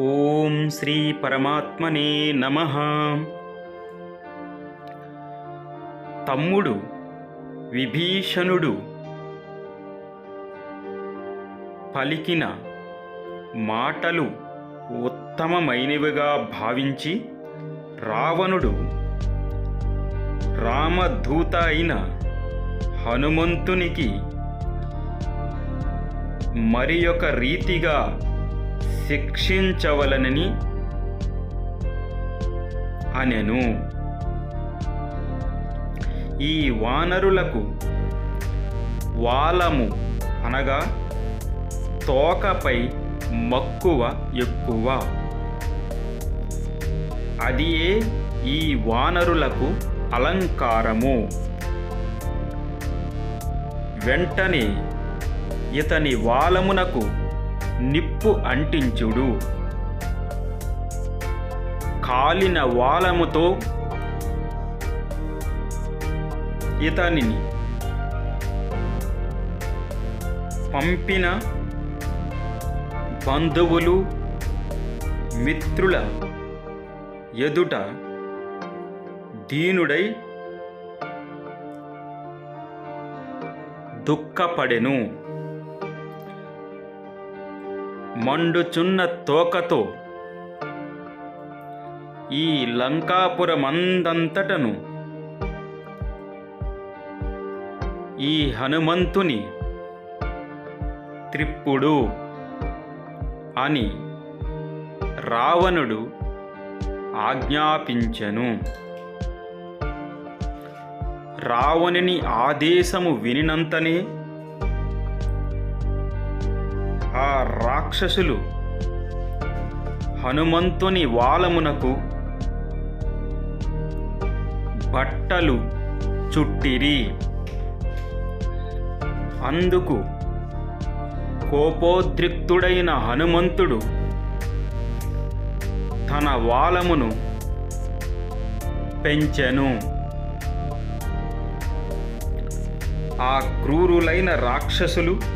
ఓం శ్రీ పరమాత్మనే నమ. తమ్ముడు విభీషణుడు పలికిన మాటలు ఉత్తమమైనవిగా భావించి రావణుడు రామదూత అయిన హనుమంతునికి మరి ఒక రీతిగా శిక్షించవలనని అనెను. ఈ వానరులకు వాలము అనగా తోకపై మక్కువ ఎక్కువ. అదియే ఈ వానరులకు అలంకారము. వెంటనే ఇతని వాలమునకు నిప్పు అంటించుడు. కాలిన వాలముతో ఇతనిని పంపిన బంధువులు మిత్రుల ఎదుట దీనుడై దుఃఖపడెను. మండుచున్న తోకతో ఈ లంకాపురమందంతటను ఈ హనుమంతుని త్రిప్పుడు అని రావణుడు ఆజ్ఞాపించెను. రావణుని ఆదేశము వినినంతనే ఆ రాక్షసులు హనుమంతుని వాలమునకు బట్టలు చుట్టిరి. అందుకు కోపోద్రిక్తుడైన హనుమంతుడు తన వాలమును పెంచెను. ఆ క్రూరులైన రాక్షసులు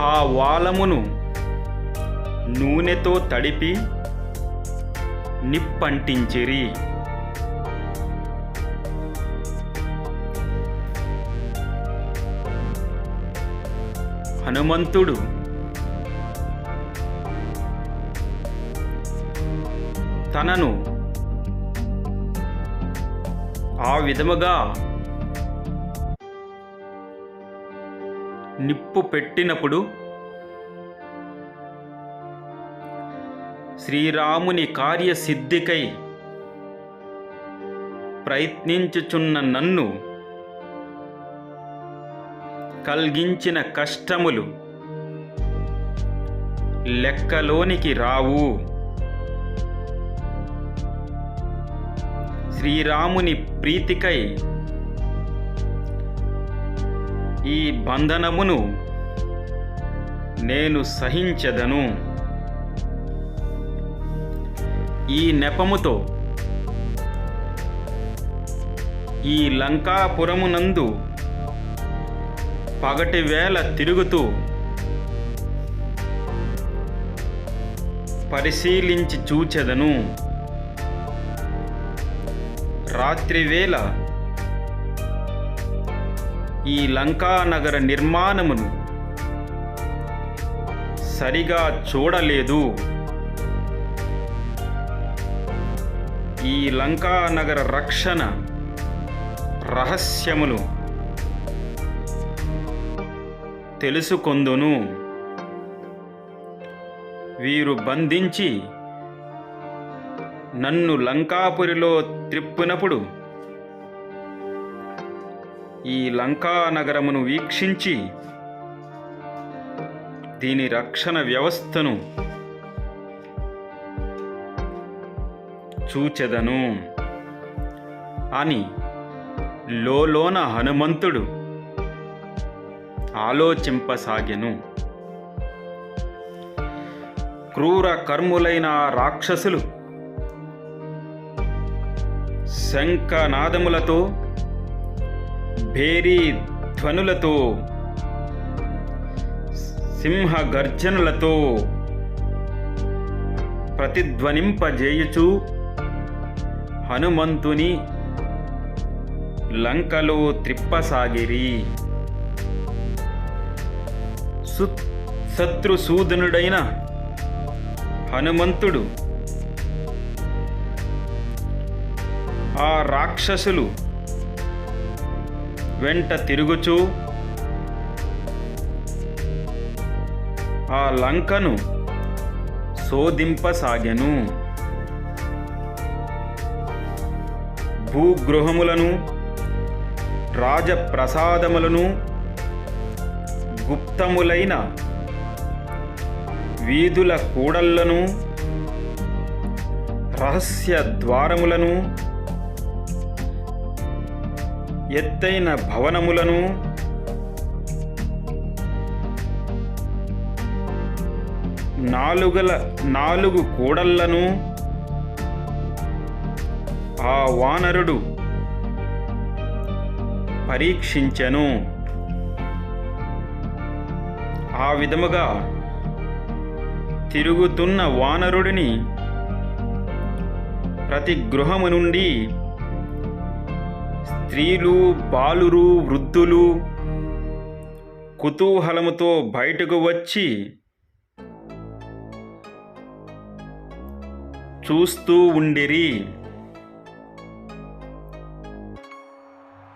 ఆ వాలమును నూనెతో తడిపి నిప్పంటించిరి. హనుమంతుడు తనను ఆ విధముగా నిప్పు పెట్టినప్పుడు శ్రీరాముని కార్యసిద్ధికై ప్రయత్నించుచున్న నన్ను కలిగించిన కష్టములు లెక్కలోనికి రావు. శ్రీరాముని ప్రీతికై ఈ బంధనమును నేను సహించదను. ఈ నెపముతో ఈ లంకాపురమునందు పగటి వేళ తిరుగుతూ పరిశీలించి చూచెదను. రాత్రివేళ ఈ లంకా నగర నిర్మాణమును సరిగా చూడలేదు. ఈ లంకానగర రక్షణ రహస్యములు తెలుసుకొందును. వీరు బంధించి నన్ను లంకాపురిలో త్రిప్పినప్పుడు ఈ లంకా నగరమును వీక్షించి దీని రక్షణ వ్యవస్థను చూచెదను అని లోలోన హనుమంతుడు ఆలోచింపసాగెను. క్రూర కర్ములైన రాక్షసులు శంఖనాదములతో భేరీ ధ్వనులతో సింహ గర్జనులతో ప్రతిధ్వనింపజేయుచు హనుమంతుని లంకలో త్రిప్పసాగిరి. సు శత్రుసూదనుడైన హనుమంతుడు ఆ రాక్షసులు వెంట తిరుగుచూ ఆ లంకను శోధింపసాగెను. భూగృహములను రాజప్రసాదములను గుప్తములైన వీధుల కూడళ్ళను రహస్య ద్వారములను ఎత్తైన భవనములను నాలుగల నాలుగు కూడళ్ళను ఆ వానరుడు పరీక్షించెను. ఆ విధముగా తిరుగుతున్న వానరుడిని ప్రతి గృహము నుండి స్త్రీలు బాలురు వృద్ధులు కుతూహలముతో బయటకు వచ్చి చూస్తూ ఉండిరి.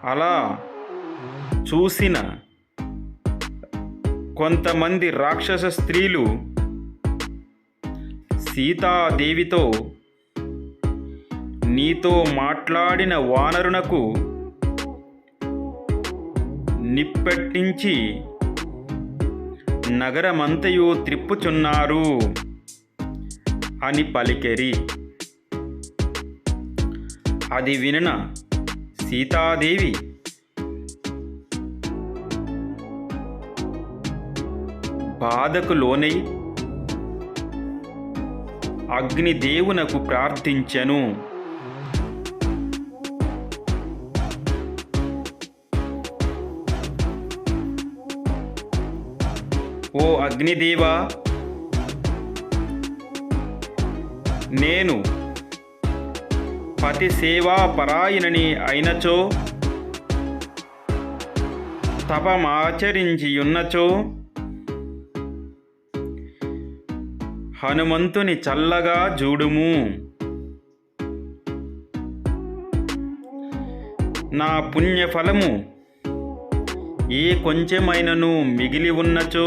అలా చూసిన కొంతమంది రాక్షస స్త్రీలు సీతాదేవితో నీతో మాట్లాడిన వానరునకు నిప్పెట్టించి నగరమంతయు త్రిప్పుచున్నారు అని పలికెరి. అది వినిన సీతాదేవి బాధకు లోనై అగ్నిదేవునకు ప్రార్థించెను. ఓ అగ్నిదేవా. నేను పతి సేవా పరాయణని అయినచో తపమాచరించియున్నచో హనుమంతుని చల్లగా చూడుము నా పుణ్యఫలము ఏ కొంచెమైనను మిగిలి ఉన్నచో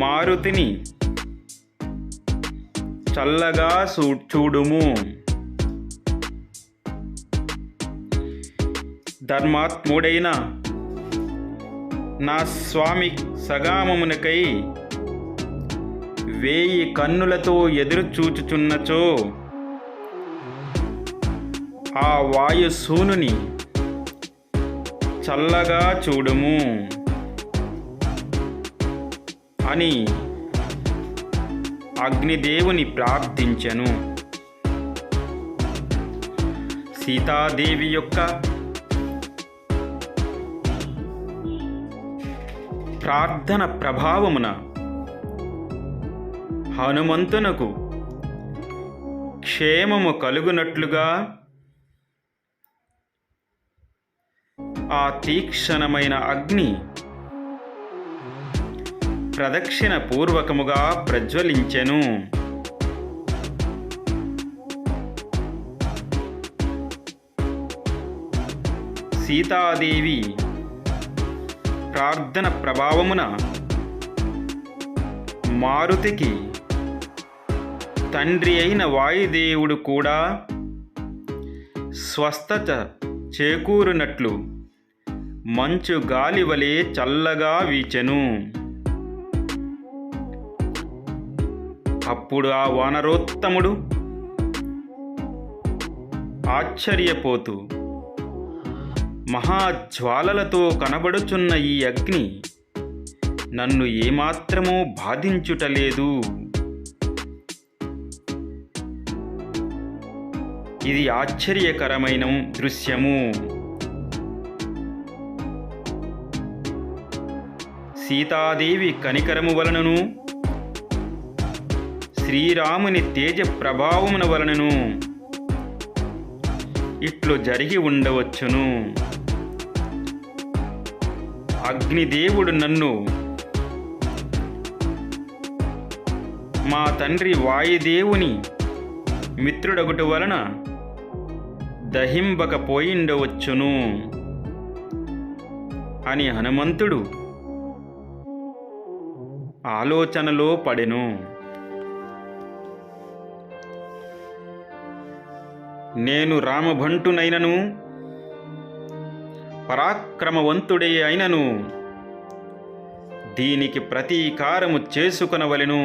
మారుతిని చల్లగా చూ చూడుము. ధర్మాత్ముడైన నా స్వామి సగామమునకై వేయి కన్నులతో ఎదురు చూచుచున్నచో ఆ వాయుసూనుని చల్లగా చూడుము. అని అగ్నిదేవుని ప్రార్థించెను. సీతాదేవి యొక్క ప్రార్థన ప్రభావమున హనుమంతునకు క్షేమము కలుగునట్లుగా ఆ తీక్షణమైన అగ్ని ప్రదక్షిణ పూర్వకముగా ప్రజ్వలించెను. సీతాదేవి ప్రార్థన ప్రభావమున మారుతికి తండ్రి అయిన వాయుదేవుడు కూడా స్వస్థత చేకూరునట్లు మంచు గాలి వలె చల్లగా వీచెను. అప్పుడు ఆ వానరోత్తముడు ఆశ్చర్యపోతూ మహాజ్వాలలతో కనబడుచున్న ఈ అగ్ని నన్ను ఏమాత్రమూ బాధించుటలేదు. ఇది ఆశ్చర్యకరమైన దృశ్యము. సీతాదేవి కనికరము వలనను శ్రీరాముని తేజ ప్రభావమున వలనను ఇట్లు జరిగి ఉండవచ్చును. అగ్నిదేవుడు నన్ను మా తండ్రి వాయుదేవుని మిత్రుడగుట వలన దహింబకపోయిండవచ్చును అని హనుమంతుడు ఆలోచనలో పడెను. నేను రామభంటునైనను పరాక్రమవంతుడే అయినను దీనికి ప్రతీకారము చేసుకొనవలెను.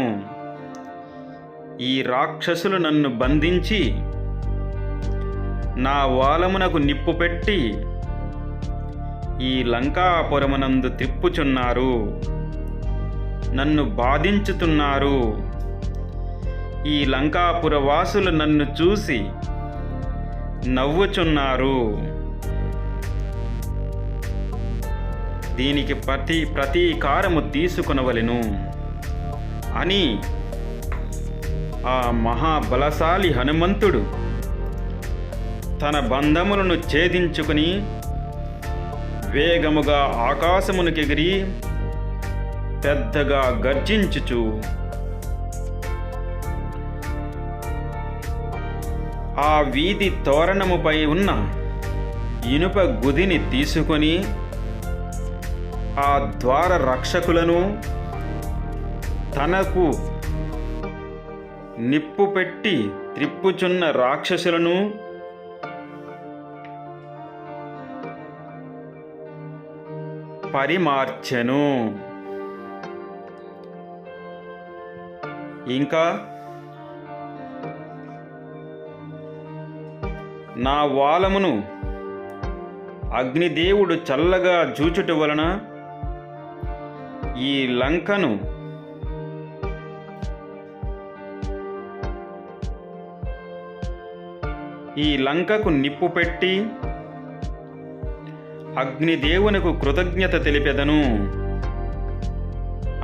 ఈ రాక్షసులు నన్ను బంధించి నా వాలమునకు నిప్పు పెట్టి ఈ లంకాపురమునందు తిప్పుచున్నారు. నన్ను బాధించుతున్నారు. ఈ లంకాపుర వాసులు నన్ను చూసి నవ్వుచున్నారు. దీనికి ప్రతి ప్రతీకారము తీసుకొనవలెను. అని ఆ మహాబలశాలి హనుమంతుడు తన బంధములను ఛేదించుకుని వేగముగా ఆకాశమునకెగిరి పెద్దగా గర్జించుచు ఆ వీధి తోరణముపై ఉన్న ఇనుప గుదిని తీసుకొని ఆ ద్వార రక్షకులను తనకు నిప్పు పెట్టి త్రిప్పుచున్న రాక్షసులను పరిమార్చెను. ఇంకా నా వాలమును అగ్నిదేవుడు చల్లగా జూచుట వలన ఈ లంకను ఈ లంకకు నిప్పు పెట్టి అగ్నిదేవునకు కృతజ్ఞత తెలిపెదను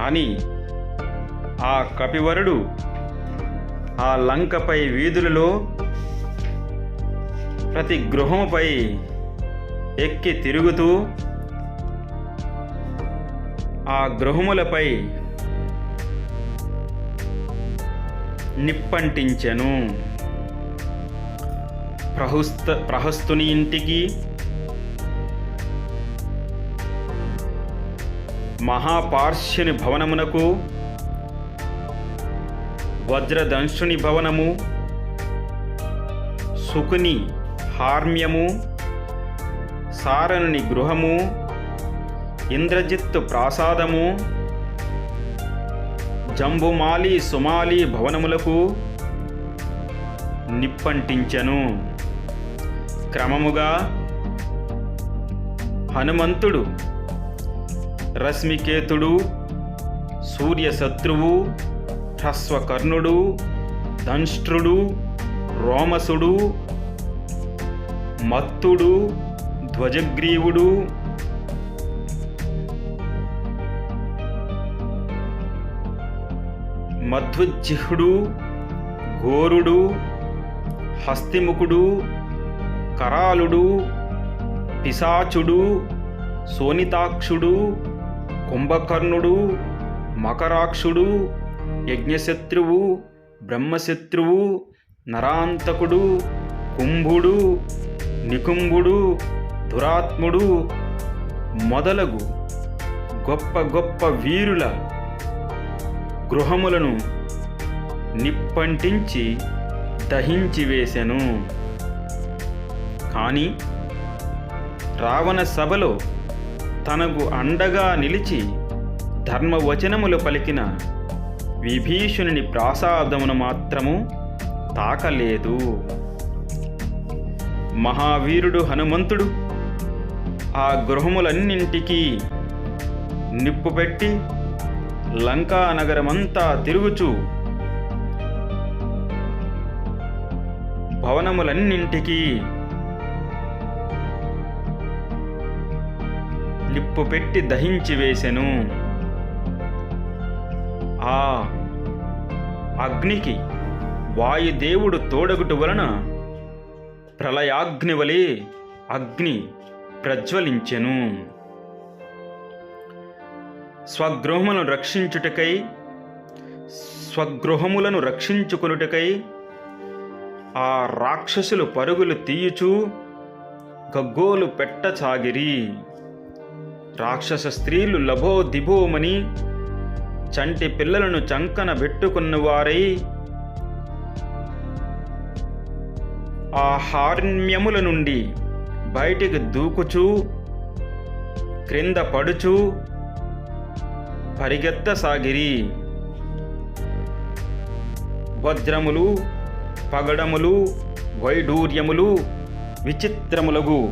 అని ఆ కపివరుడు ఆ లంకపై వీధులలో ప్రతి గృహముపై ఎక్కి తిరుగుతూ ఆ గృహములపై నిప్పంటించెను. ప్రహుస్త ప్రహస్తుని ఇంటికి మహాపార్ష్యుని భవనమునకు వజ్రదంశుని భవనము సుకుని హార్మ్యము సారణుని గృహము ఇంద్రజిత్తు ప్రాసాదము జంబుమాలి సుమాలి భవనములకు నిప్పంటించెను. క్రమముగా హనుమంతుడు రశ్మికేతుడు సూర్యశత్రువు హ్రస్వకర్ణుడు దంష్ట్రుడు రోమసుడు మత్తుడు ధ్వజగ్రీవుడు. మధ్వజిహ్యుడు ఘోరుడు హస్తిముఖుడు కరాలుడు పిశాచుడు సోనితాక్షుడు కుంభకర్ణుడు మకరాక్షుడు యజ్ఞశత్రువు బ్రహ్మశత్రువు నరాంతకుడు కుంభుడు నికుంభుడు దురాత్ముడు మొదలగు గొప్ప గొప్ప వీరుల గృహములను నిప్పంటించి దహించివేశెను కానీ రావణ సభలో తనకు అండగా నిలిచి ధర్మవచనములు పలికిన విభీషణుని ప్రాసాదమును మాత్రము తాకలేదు. మహావీరుడు హనుమంతుడు ఆ గృహములన్నింటికీ నిప్పు పెట్టి లంకా నగరమంతా తిరుగుచు భవనములన్నింటికీ నిప్పు పెట్టి దహించి వేసెను. ఆ అగ్నికి వాయుదేవుడు తోడగుటు వలన ప్రళయాగ్నివలి అగ్ని ప్రజ్వలించెను. స్వగృహములను రక్షించుటకై స్వగృహములను రక్షించుకొనుటకై ఆ రాక్షసులు పరుగులు తీయుచూ గగ్గోలు పెట్టసాగిరి రాక్షస స్త్రీలు లభో దిభోమని చంటి పిల్లలను చంకన పెట్టుకున్నవారై ఆ హార్మ్యముల నుండి బయటికి దూకుచూ క్రింద పడుచూ పరిగెత్తసాగిరి. వజ్రములు పగడములు వైడూర్యములు విచిత్రములగు.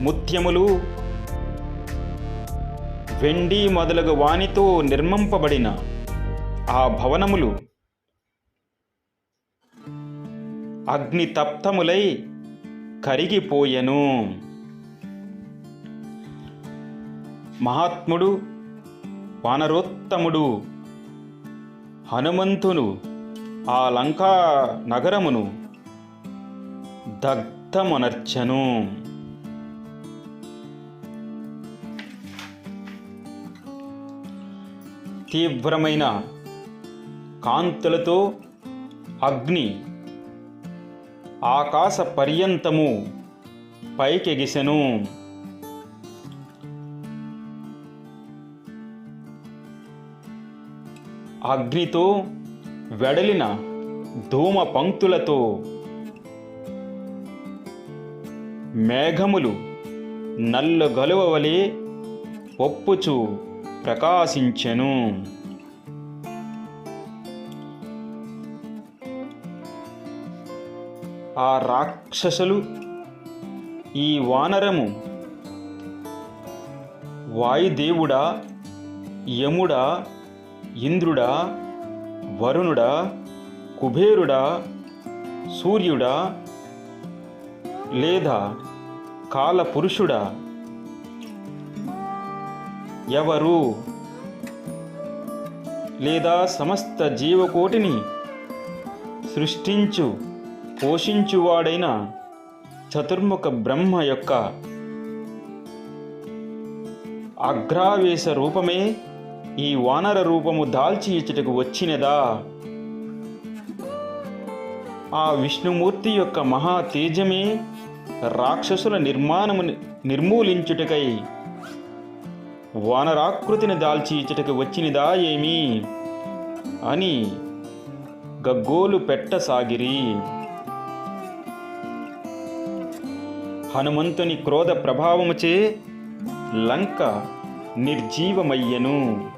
ముత్యములు వెండి మొదలగు వానితో నిర్మింపబడిన ఆ భవనములు అగ్నితప్తములై కరిగిపోయెను. మహాత్ముడు వానరోత్తముడు హనుమంతును ఆ లంకా నగరమును దగ్ధమనర్చను. తీవ్రమైన కాంతులతో అగ్ని ఆకాశ పర్యంతము పైకెగిసెను. అగ్నితో వెడలిన ధూమ పంక్తులతో మేఘములు నల్లు గలువవలే ఒప్పుచు ప్రకాశించెను. ఆ రాక్షసులు ఈ వానరము. వాయుదేవుడా యముడా ఇంద్రుడా వరుణుడా కుబేరుడా సూర్యుడా లేదా కాలపురుషుడా? ఎవరు? లేదా సమస్త జీవకోటిని సృష్టించు. పోషించువాడైన చతుర్ముఖ బ్రహ్మ యొక్క అగ్రావేశ రూపమే ఈ వానర రూపము దాల్చి ఇచ్చటకు వచ్చినదా? ఆ విష్ణుమూర్తి యొక్క మహా తేజమే రాక్షసుల నిర్మాణము నిర్మూలించుటకై వానరాకృతిని దాల్చి ఇచ్చటకు వచ్చినదా ఏమి? అని గగ్గోలు పెట్టసాగిరి. హనుమంతుని క్రోధ ప్రభావముచే లంక నిర్జీవమయ్యను.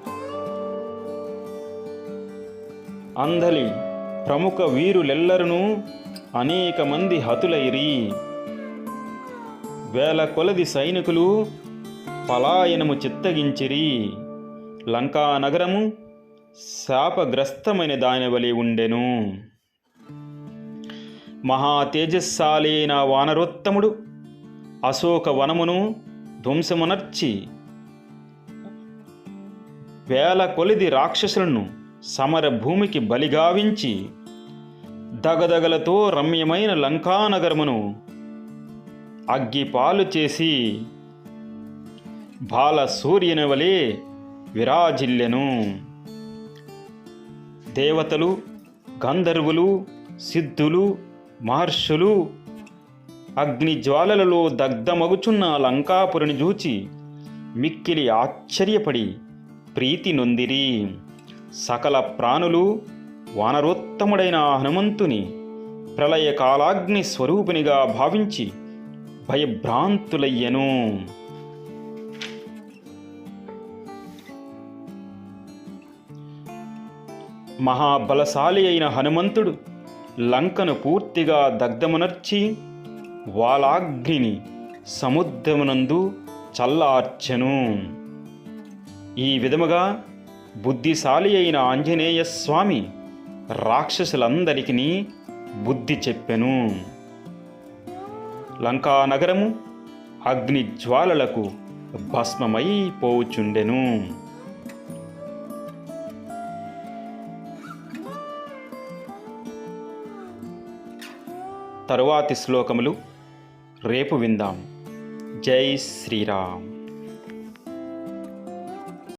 అందలి ప్రముఖ వీరులెల్లరూ అనేక మంది హతులైరి. వేల కొలది సైనికులు పలాయనము చిత్తగించిరి. లంకా నగరము శాపగ్రస్తమైన దాని వలె ఉండెను. మహా తేజస్సాలైన వానరోత్తముడు అశోక వనమును ధ్వంసమునర్చి వేల కొలిది రాక్షసులను సమర భూమికి బలిగావించి దగదగలతో రమ్యమైన లంకానగరమును అగ్గిపాలు చేసి బాల సూర్యుని వలె విరాజిల్లెను. దేవతలు గంధర్వులు సిద్ధులు మహర్షులు అగ్ని జ్వాలలలో దగ్ధమగుచున్న లంకాపురిని చూచి మిక్కిలి ఆశ్చర్యపడి ప్రీతి నొందిరి. సకల ప్రాణులు వానరోత్తముడైన హనుమంతుని ప్రళయకాలాగ్ని స్వరూపినిగా భావించి భయభ్రాంతులయ్యను. మహాబలశాలి అయిన హనుమంతుడు లంకను పూర్తిగా దగ్ధమునర్చి వాలాగ్నిని సముద్రమునందు చల్లార్చెను. ఈ విధముగా బుద్ధిశాలి అయిన ఆంజనేయ స్వామి రాక్షసులందరికీ బుద్ధి చెప్పెను. లంకా నగరము అగ్ని జ్వాలలకు భస్మమై తరువాతి శ్లోకములు రేపు విందాం. జై శ్రీరామ్.